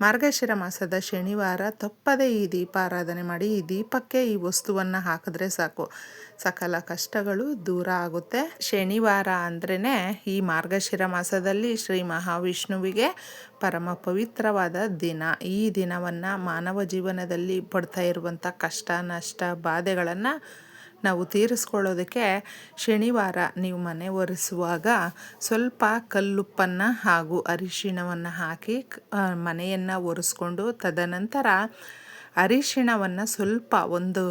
ಮಾರ್ಗಶಿರ ಮಾಸದ ಶನಿವಾರ ತಪ್ಪದೇ ಈ ದೀಪಾರಾಧನೆ ಮಾಡಿ ಈ ದೀಪಕ್ಕೆ ಈ ವಸ್ತುವನ್ನು ಹಾಕಿದ್ರೆ ಸಾಕು. ಸಕಲ ಕಷ್ಟಗಳು ದೂರ ಆಗುತ್ತೆ. ಶನಿವಾರ ಅಂದ್ರೇ ಈ ಮಾರ್ಗಶಿರ ಮಾಸದಲ್ಲಿ ಶ್ರೀ ಮಹಾವಿಷ್ಣುವಿಗೆ ಪರಮ ಪವಿತ್ರವಾದ ದಿನ. ಈ ದಿನವನ್ನು ಮಾನವ ಜೀವನದಲ್ಲಿ ಪಡ್ತಾ ಇರುವಂಥ ಕಷ್ಟ, ನಷ್ಟ, ಬಾಧೆಗಳನ್ನು ನಾವು ತೀರಿಸ್ಕೊಳ್ಳೋದಕ್ಕೆ ಶನಿವಾರ ನೀವು ಮನೆ ಒರೆಸುವಾಗ ಸ್ವಲ್ಪ ಕಲ್ಲುಪ್ಪನ್ನು ಹಾಗೂ ಅರಿಶಿಣವನ್ನು ಹಾಕಿ ಮನೆಯನ್ನು ಒರೆಸ್ಕೊಂಡು ತದನಂತರ ಅರಿಶಿಣವನ್ನು ಸ್ವಲ್ಪ ಒಂದು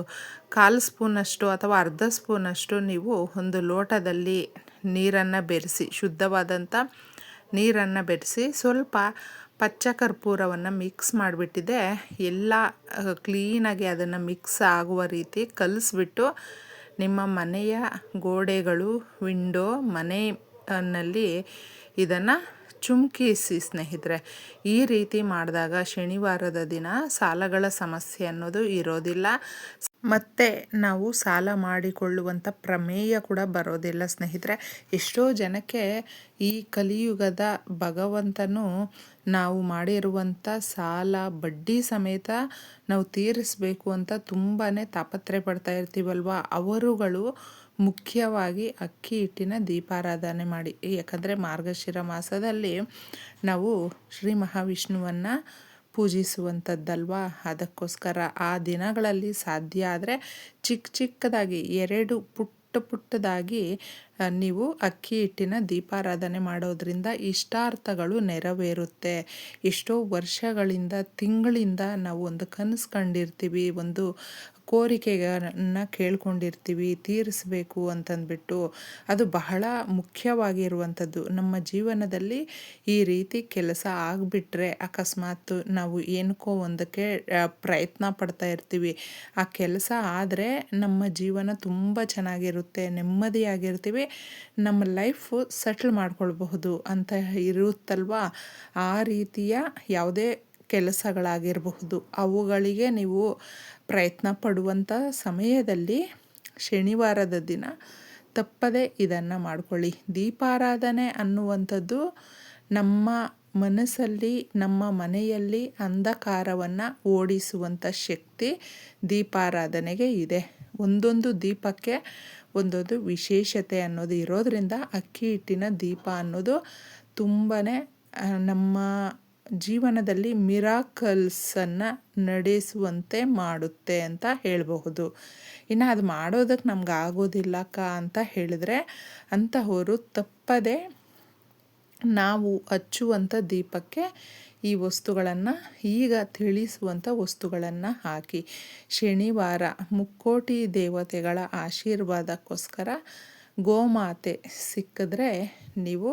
ಕಾಲು ಸ್ಪೂನಷ್ಟು ಅಥವಾ ಅರ್ಧ ಸ್ಪೂನಷ್ಟು ನೀವು ಒಂದು ಲೋಟದಲ್ಲಿ ನೀರನ್ನು ಬೆರೆಸಿ ಶುದ್ಧವಾದಂಥ ನೀರನ್ನು ಬೆರೆಸಿ ಸ್ವಲ್ಪ ಪಚ್ಚ ಕರ್ಪೂರವನ್ನು ಮಿಕ್ಸ್ ಮಾಡಿಬಿಟ್ಟಿದೆ. ಎಲ್ಲ ಕ್ಲೀನಾಗಿ ಅದನ್ನು ಮಿಕ್ಸ್ ಆಗುವ ರೀತಿ ಕಲಿಸ್ಬಿಟ್ಟು ನಿಮ್ಮ ಮನೆಯ ಗೋಡೆಗಳು ವಿಂಡೋ ಮನೆಯಲ್ಲಿ ಇದನ್ನು ಚುಮ್ಕಿಸಿ ಸ್ನೇಹಿತರೆ. ಈ ರೀತಿ ಮಾಡಿದಾಗ ಶನಿವಾರದ ದಿನ ಸಾಲಗಳ ಸಮಸ್ಯೆ ಅನ್ನೋದು ಇರೋದಿಲ್ಲ. ಮತ್ತು ನಾವು ಸಾಲ ಮಾಡಿಕೊಳ್ಳುವಂಥ ಪ್ರಮೇಯ ಕೂಡ ಬರೋದಿಲ್ಲ ಸ್ನೇಹಿತರೆ. ಎಷ್ಟೋ ಜನಕ್ಕೆ ಈ ಕಲಿಯುಗದ ಭಗವಂತನು ನಾವು ಮಾಡಿರುವಂಥ ಸಾಲ, ಬಡ್ಡಿ ಸಮೇತ ನಾವು ತೀರಿಸಬೇಕು ಅಂತ ತುಂಬಾ ತಾಪತ್ರೆ ಪಡ್ತಾ ಇರ್ತೀವಲ್ವ? ಅವರುಗಳು ಮುಖ್ಯವಾಗಿ ಅಕ್ಕಿ ಹಿಟ್ಟಿನ ದೀಪಾರಾಧನೆ ಮಾಡಿ. ಯಾಕಂದರೆ ಮಾರ್ಗಶಿರ ಮಾಸದಲ್ಲಿ ನಾವು ಶ್ರೀ ಮಹಾವಿಷ್ಣುವನ್ನು ಪೂಜಿಸುವಂಥದ್ದಲ್ವ? ಅದಕ್ಕೋಸ್ಕರ ಆ ದಿನಗಳಲ್ಲಿ ಸಾಧ್ಯ ಆದರೆ ಚಿಕ್ಕ ಚಿಕ್ಕದಾಗಿ ಎರಡು ಪುಟ್ಟ ಪುಟ್ಟದಾಗಿ ನೀವು ಅಕ್ಕಿ ಹಿಟ್ಟಿನ ದೀಪಾರಾಧನೆ ಮಾಡೋದ್ರಿಂದ ಇಷ್ಟಾರ್ಥಗಳು ನೆರವೇರುತ್ತೆ. ಎಷ್ಟೋ ವರ್ಷಗಳಿಂದ, ತಿಂಗಳಿಂದ ನಾವು ಒಂದು ಕನಸು ಕಂಡಿರ್ತೀವಿ, ಒಂದು ಕೋರಿಕೆಗಳನ್ನು ಕೇಳ್ಕೊಂಡಿರ್ತೀವಿ, ತೀರಿಸಬೇಕು ಅಂತಂದ್ಬಿಟ್ಟು. ಅದು ಬಹಳ ಮುಖ್ಯವಾಗಿರುವಂಥದ್ದು. ನಮ್ಮ ಜೀವನದಲ್ಲಿ ಈ ರೀತಿ ಕೆಲಸ ಆಗಿಬಿಟ್ರೆ ಅಕಸ್ಮಾತ್ ನಾವು ಏನಕ್ಕೋ ಒಂದಕ್ಕೆ ಪ್ರಯತ್ನ ಪಡ್ತಾ ಇರ್ತೀವಿ. ಆ ಕೆಲಸ ಆದರೆ ನಮ್ಮ ಜೀವನ ತುಂಬ ಚೆನ್ನಾಗಿರುತ್ತೆ, ನೆಮ್ಮದಿಯಾಗಿರ್ತೀವಿ. ನಮ್ಮ ಲೈಫು ಸೆಟ್ಲ್ ಮಾಡ್ಕೊಳ್ಬಹುದು ಅಂತ ಇರುತ್ತಲ್ವಾ? ಆ ರೀತಿಯ ಯಾವುದೇ ಕೆಲಸಗಳಾಗಿರಬಹುದು. ಅವುಗಳಿಗೆ ನೀವು ಪ್ರಯತ್ನ ಪಡುವಂಥ ಸಮಯದಲ್ಲಿ ಶನಿವಾರದ ದಿನ ತಪ್ಪದೆ ಇದನ್ನು ಮಾಡಿಕೊಳ್ಳಿ. ದೀಪಾರಾಧನೆ ಅನ್ನುವಂಥದ್ದು ನಮ್ಮ ಮನಸ್ಸಲ್ಲಿ, ನಮ್ಮ ಮನೆಯಲ್ಲಿ ಅಂಧಕಾರವನ್ನು ಓಡಿಸುವಂಥ ಶಕ್ತಿ ದೀಪಾರಾಧನೆಗೆ ಇದೆ. ಒಂದೊಂದು ದೀಪಕ್ಕೆ ಒಂದೊಂದು ವಿಶೇಷತೆ ಅನ್ನೋದು ಇರೋದರಿಂದ ಅಕ್ಕಿ ಹಿಟ್ಟಿನ ದೀಪ ಅನ್ನೋದು ತುಂಬಾ ನಮ್ಮ ಜೀವನದಲ್ಲಿ ಮಿರಾಕಲ್ಸನ್ನು ನಡೆಸುವಂತೆ ಮಾಡುತ್ತೆ ಅಂತ ಹೇಳಬಹುದು. ಇನ್ನು ಅದು ಮಾಡೋದಕ್ಕೆ ನಮ್ಗೆ ಆಗೋದಿಲ್ಲಕ್ಕ ಅಂತ ಹೇಳಿದ್ರೆ ಅಂತಹವರು ತಪ್ಪದೆ ನಾವು ಹಚ್ಚುವಂಥ ದೀಪಕ್ಕೆ ಈ ವಸ್ತುಗಳನ್ನು ಈಗ ತಿಳಿಸುವಂಥ ವಸ್ತುಗಳನ್ನು ಹಾಕಿ. ಶನಿವಾರ ಮುಕ್ಕೋಟಿ ದೇವತೆಗಳ ಆಶೀರ್ವಾದಕ್ಕೋಸ್ಕರ ಗೋಮಾತೆ ಸಿಕ್ಕಿದ್ರೆ ನೀವು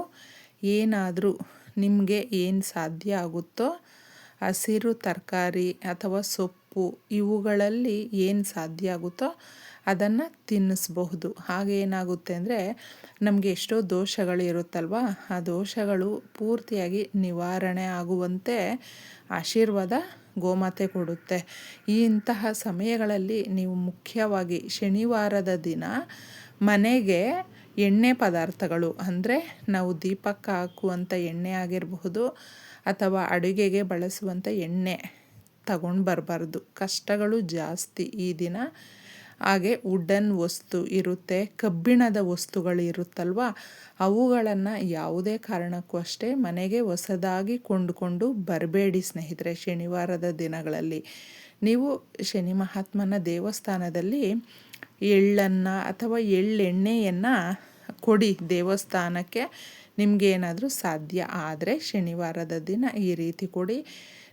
ಏನಾದರೂ ನಿಮಗೆ ಏನು ಸಾಧ್ಯ ಆಗುತ್ತೋ ಹಸಿರು ತರಕಾರಿ ಅಥವಾ ಸೊಪ್ಪು ಇವುಗಳಲ್ಲಿ ಏನು ಸಾಧ್ಯ ಆಗುತ್ತೋ ಅದನ್ನು ತಿನ್ನಿಸ್ಬಹುದು. ಹಾಗೇನಾಗುತ್ತೆ ಅಂದರೆ ನಮಗೆ ಎಷ್ಟೋ ದೋಷಗಳು ಇರುತ್ತಲ್ವ? ಆ ದೋಷಗಳು ಪೂರ್ತಿಯಾಗಿ ನಿವಾರಣೆ ಆಗುವಂತೆ ಆಶೀರ್ವಾದ ಗೋಮಾತೆ ಕೊಡುತ್ತೆ. ಈ ಇಂತಹ ಸಮಯಗಳಲ್ಲಿ ನೀವು ಮುಖ್ಯವಾಗಿ ಶನಿವಾರದ ದಿನ ಮನೆಗೆ ಎಣ್ಣೆ ಪದಾರ್ಥಗಳು, ಅಂದರೆ ನಾವು ದೀಪಕ್ಕೆ ಹಾಕುವಂಥ ಎಣ್ಣೆ ಆಗಿರಬಹುದು ಅಥವಾ ಅಡುಗೆಗೆ ಬಳಸುವಂಥ ಎಣ್ಣೆ ತಗೊಂಡು ಬರಬಾರ್ದು. ಕಷ್ಟಗಳು ಜಾಸ್ತಿ ಈ ದಿನ. ಹಾಗೆ ವುಡನ್ ವಸ್ತು ಇರುತ್ತೆ, ಕಬ್ಬಿಣದ ವಸ್ತುಗಳು ಇರುತ್ತಲ್ವ? ಅವುಗಳನ್ನು ಯಾವುದೇ ಕಾರಣಕ್ಕೂ ಅಷ್ಟೇ ಮನೆಗೆ ಹೊಸದಾಗಿ ಕೊಂಡುಕೊಂಡು ಬರಬೇಡಿ ಸ್ನೇಹಿತರೆ ಶನಿವಾರದ ದಿನಗಳಲ್ಲಿ. ನೀವು ಶನಿ ಮಹಾತ್ಮನ ದೇವಸ್ಥಾನದಲ್ಲಿ ಎಳ್ಳನ್ನು ಅಥವಾ ಎಳ್ಳೆಣ್ಣೆಯನ್ನು ಕೊಡಿ ದೇವಸ್ಥಾನಕ್ಕೆ. ನಿಮಗೇನಾದರೂ ಸಾಧ್ಯ ಆದರೆ ಶನಿವಾರದ ದಿನ ಈ ರೀತಿ ಕೊಡಿ.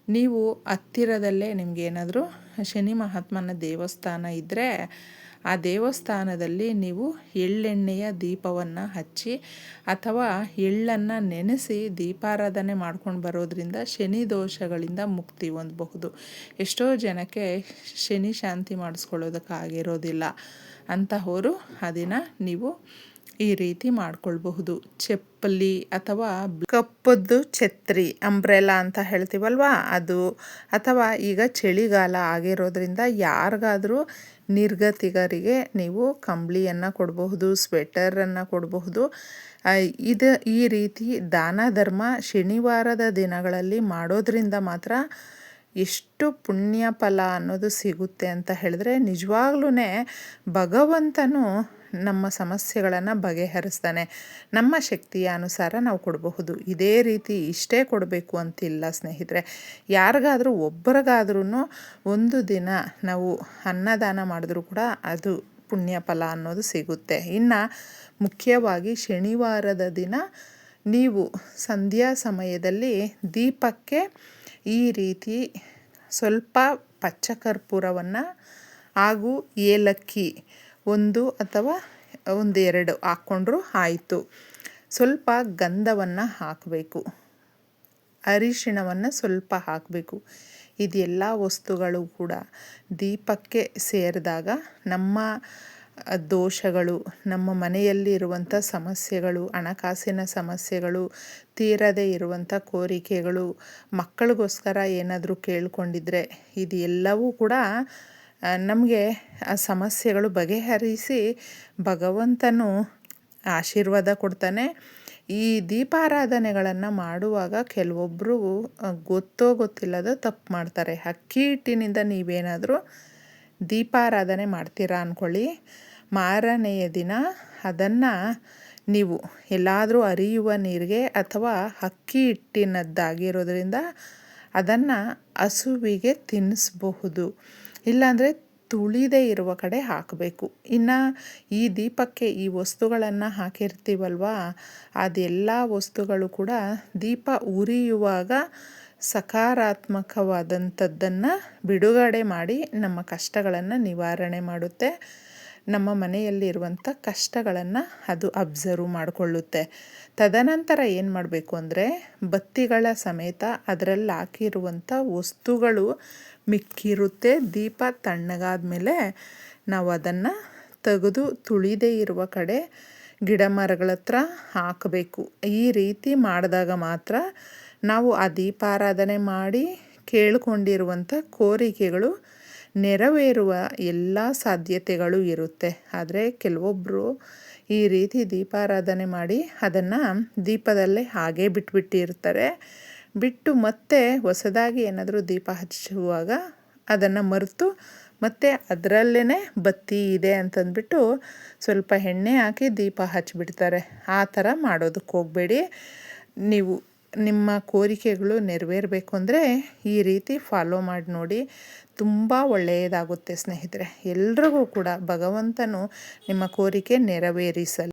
ನೀವು ಹತ್ತಿರದಲ್ಲೇ ನಿಮಗೇನಾದರೂ ಶನಿ ಮಹಾತ್ಮನ ದೇವಸ್ಥಾನ ಇದ್ದರೆ ಆ ದೇವಸ್ಥಾನದಲ್ಲಿ ನೀವು ಎಳ್ಳೆಣ್ಣೆಯ ದೀಪವನ್ನು ಹಚ್ಚಿ ಅಥವಾ ಎಳ್ಳನ್ನು ನೆನೆಸಿ ದೀಪಾರಾಧನೆ ಮಾಡ್ಕೊಂಡು ಬರೋದ್ರಿಂದ ಶನಿ ದೋಷಗಳಿಂದ ಮುಕ್ತಿ ಹೊಂದಬಹುದು. ಎಷ್ಟೋ ಜನಕ್ಕೆ ಶನಿ ಶಾಂತಿ ಮಾಡಿಸ್ಕೊಳ್ಳೋದಕ್ಕಾಗಿರೋದಿಲ್ಲ ಅಂತಹವರು ಆ ದಿನ ನೀವು ಈ ರೀತಿ ಮಾಡ್ಕೊಳ್ಬಹುದು. ಚಪ್ಪಲಿ ಅಥವಾ ಕಪ್ಪದ್ದು ಛತ್ರಿ ಅಂಬ್ರೆಲಾ ಅಂತ ಹೇಳ್ತೀವಲ್ವಾ? ಅದು ಅಥವಾ ಈಗ ಚಳಿಗಾಲ ಆಗಿರೋದ್ರಿಂದ ಯಾರಿಗಾದರೂ ನಿರ್ಗತಿಗರಿಗೆ ನೀವು ಕಂಬಳಿಯನ್ನು ಕೊಡಬಹುದು ಸ್ವೆಟರನ್ನು ಕೊಡಬಹುದು. ಇದು, ಈ ರೀತಿ ದಾನ ಧರ್ಮ ಶನಿವಾರದ ದಿನಗಳಲ್ಲಿ ಮಾಡೋದ್ರಿಂದ ಮಾತ್ರ ಎಷ್ಟು ಪುಣ್ಯ ಫಲ ಅನ್ನೋದು ಸಿಗುತ್ತೆ ಅಂತ ಹೇಳಿದ್ರೆ ನಿಜವಾಗ್ಲೂ ಭಗವಂತನು ನಮ್ಮ ಸಮಸ್ಯೆಗಳನ್ನು ಬಗೆಹರಿಸ್ತಾನೆ. ನಮ್ಮ ಶಕ್ತಿಯ ಅನುಸಾರ ನಾವು ಕೊಡಬಹುದು. ಇದೇ ರೀತಿ ಇಷ್ಟೇ ಕೊಡಬೇಕು ಅಂತಿಲ್ಲ ಸ್ನೇಹಿತರೆ. ಯಾರಿಗಾದರೂ ಒಬ್ಬರಿಗಾದ್ರೂ ಒಂದು ದಿನ ನಾವು ಅನ್ನದಾನ ಮಾಡಿದ್ರೂ ಕೂಡ ಅದು ಪುಣ್ಯ ಫಲ ಅನ್ನೋದು ಸಿಗುತ್ತೆ. ಇನ್ನು ಮುಖ್ಯವಾಗಿ ಶನಿವಾರದ ದಿನ ನೀವು ಸಂಧ್ಯಾ ಸಮಯದಲ್ಲಿ ದೀಪಕ್ಕೆ ಈ ರೀತಿ ಸ್ವಲ್ಪ ಪಚ್ಚ ಕರ್ಪೂರವನ್ನು ಹಾಗೂ ಏಲಕ್ಕಿ ಒಂದು ಅಥವಾ ಒಂದೆರಡು ಹಾಕ್ಕೊಂಡ್ರೂ ಆಯಿತು. ಸ್ವಲ್ಪ ಗಂಧವನ್ನು ಹಾಕಬೇಕು. ಅರಿಶಿಣವನ್ನು ಸ್ವಲ್ಪ ಹಾಕಬೇಕು. ಇದೆಲ್ಲ ವಸ್ತುಗಳು ಕೂಡ ದೀಪಕ್ಕೆ ಸೇರಿದಾಗ ನಮ್ಮ ದೋಷಗಳು, ನಮ್ಮ ಮನೆಯಲ್ಲಿ ಇರುವಂಥ ಸಮಸ್ಯೆಗಳು, ಹಣಕಾಸಿನ ಸಮಸ್ಯೆಗಳು, ತೀರದೇ ಇರುವಂಥ ಕೋರಿಕೆಗಳು, ಮಕ್ಕಳಿಗೋಸ್ಕರ ಏನಾದರೂ ಕೇಳಿಕೊಂಡಿದ್ರೆ ಇದು ಎಲ್ಲವೂ ಕೂಡ ನಮಗೆ ಆ ಸಮಸ್ಯೆಗಳು ಬಗೆಹರಿಸಿ ಭಗವಂತನು ಆಶೀರ್ವಾದ ಕೊಡ್ತಾನೆ. ಈ ದೀಪಾರಾಧನೆಗಳನ್ನು ಮಾಡುವಾಗ ಕೆಲವೊಬ್ಬರು ಗೊತ್ತೋ ಗೊತ್ತಿಲ್ಲದ ತಪ್ಪು ಮಾಡ್ತಾರೆ. ಅಕ್ಕಿ ಹಿಟ್ಟಿನಿಂದ ನೀವೇನಾದರೂ ದೀಪಾರಾಧನೆ ಮಾಡ್ತೀರಾ ಅಂದ್ಕೊಳ್ಳಿ ಮಾರನೆಯ ದಿನ ಅದನ್ನು ನೀವು ಎಲ್ಲಾದರೂ ಅರಿಯುವ ನೀರಿಗೆ ಅಥವಾ ಅಕ್ಕಿ ಹಿಟ್ಟಿನದ್ದಾಗಿರೋದ್ರಿಂದ ಅದನ್ನು ಹಸುವಿಗೆ ತಿನ್ನಿಸ್ಬಹುದು. ಇಲ್ಲಾಂದರೆ ತುಳಿದೇ ಇರುವ ಕಡೆ ಹಾಕಬೇಕು. ಇನ್ನು ಈ ದೀಪಕ್ಕೆ ಈ ವಸ್ತುಗಳನ್ನು ಹಾಕಿರ್ತೀವಲ್ವ? ಅದೆಲ್ಲ ವಸ್ತುಗಳು ಕೂಡ ದೀಪ ಉರಿಯುವಾಗ ಸಕಾರಾತ್ಮಕವಾದಂಥದ್ದನ್ನು ಬಿಡುಗಡೆ ಮಾಡಿ ನಮ್ಮ ಕಷ್ಟಗಳನ್ನು ನಿವಾರಣೆ ಮಾಡುತ್ತೆ. ನಮ್ಮ ಮನೆಯಲ್ಲಿರುವಂಥ ಕಷ್ಟಗಳನ್ನು ಅದು ಅಬ್ಸರ್ವ್ ಮಾಡಿಕೊಳ್ಳುತ್ತೆ. ತದನಂತರ ಏನು ಮಾಡಬೇಕು ಅಂದರೆ ಬತ್ತಿಗಳ ಸಮೇತ ಅದರಲ್ಲಿ ಹಾಕಿರುವಂಥ ವಸ್ತುಗಳು ಮಿಕ್ಕಿರುತ್ತೆ. ದೀಪ ತಣ್ಣಗಾದ ಮೇಲೆ ನಾವು ಅದನ್ನು ತೆಗೆದು ತುಳಿದೇ ಇರುವ ಕಡೆ ಗಿಡ ಮರಗಳ ಹತ್ರ ಹಾಕಬೇಕು. ಈ ರೀತಿ ಮಾಡಿದಾಗ ಮಾತ್ರ ನಾವು ಆ ದೀಪಾರಾಧನೆ ಮಾಡಿ ಕೇಳಿಕೊಂಡಿರುವಂಥ ಕೋರಿಕೆಗಳು ನೆರವೇರುವ ಎಲ್ಲ ಸಾಧ್ಯತೆಗಳು ಇರುತ್ತೆ. ಆದರೆ ಕೆಲವೊಬ್ಬರು ಈ ರೀತಿ ದೀಪಾರಾಧನೆ ಮಾಡಿ ಅದನ್ನು ದೀಪದಲ್ಲೇ ಹಾಗೇ ಬಿಟ್ಬಿಟ್ಟಿರ್ತಾರೆ. ಬಿಟ್ಟು ಮತ್ತೆ ಹೊಸದಾಗಿ ಏನಾದರೂ ದೀಪ ಹಚ್ಚುವಾಗ ಅದನ್ನು ಮರೆತು ಮತ್ತು ಅದರಲ್ಲೇ ಬತ್ತಿ ಇದೆ ಅಂತಂದ್ಬಿಟ್ಟು ಸ್ವಲ್ಪ ಎಣ್ಣೆ ಹಾಕಿ ದೀಪ ಹಚ್ಚಿಬಿಡ್ತಾರೆ. ಆ ಥರ ಮಾಡೋದಕ್ಕೆ ಹೋಗಬೇಡಿ. ನೀವು ನಿಮ್ಮ ಕೋರಿಕೆಗಳು ನೆರವೇರಬೇಕು ಅಂದರೆ ಈ ರೀತಿ ಫಾಲೋ ಮಾಡಿ ನೋಡಿ, ತುಂಬ ಒಳ್ಳೆಯದಾಗುತ್ತೆ ಸ್ನೇಹಿತರೆ. ಎಲ್ರಿಗೂ ಕೂಡ ಭಗವಂತನು ನಿಮ್ಮ ಕೋರಿಕೆ ನೆರವೇರಿಸಲಿ.